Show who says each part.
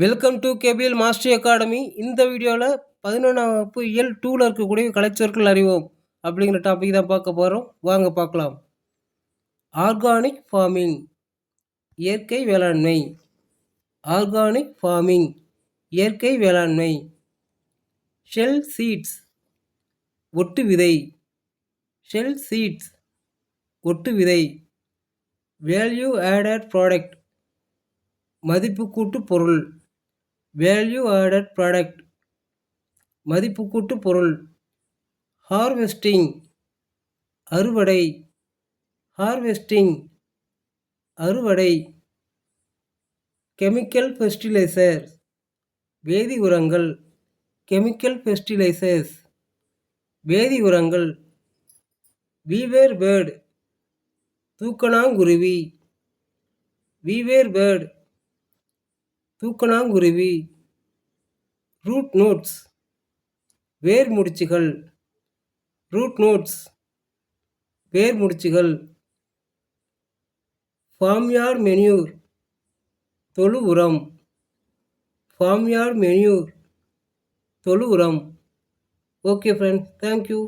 Speaker 1: Welcome to KPL master academy இந்த வீடியோவில் பதினொன்றாம் வகுப்பு இயல் டூவில் இருக்கக்கூடிய கலைச்சொற்கள் அறிவோம் அப்படிங்கிற டாபிக் தான் பார்க்க போகிறோம் வாங்க பார்க்கலாம். ஆர்கானிக் ஃபார்மிங் இயற்கை வேளாண்மை. ஆர்கானிக் ஃபார்மிங் இயற்கை வேளாண்மை. ஷெல் சீட்ஸ் ஒட்டு விதை. ஷெல் சீட்ஸ் ஒட்டு விதை. வேல்யூ ஆடட் ப்ராடக்ட் மதிப்பு கூட்டு பொருள். வேல்யூ ஆடட் ப்ராடக்ட் மதிப்பு கூட்டு பொருள். ஹார்வெஸ்டிங் அறுவடை. ஹார்வெஸ்டிங் அறுவடை. கெமிக்கல் ஃபெஸ்டிலைசர் வேதி உரங்கள். கெமிக்கல் ஃபெஸ்டிலைசர்ஸ் வேதி உரங்கள். வீவேர் பேர்டு தூக்கணாங்குருவி. வீவேர் பேர்டு தூக்கணாங்குருவி. ரூட் நோட்ஸ் வேர் முடிச்சுகள். ரூட் நோட்ஸ் வேர் முடிச்சுகள். ஃபார்ம்யார்ட் மெனியூர் தொழு உரம். ஃபார்ம்யார்ட் மெனியூர் தொழு உரம். Okay friends thank you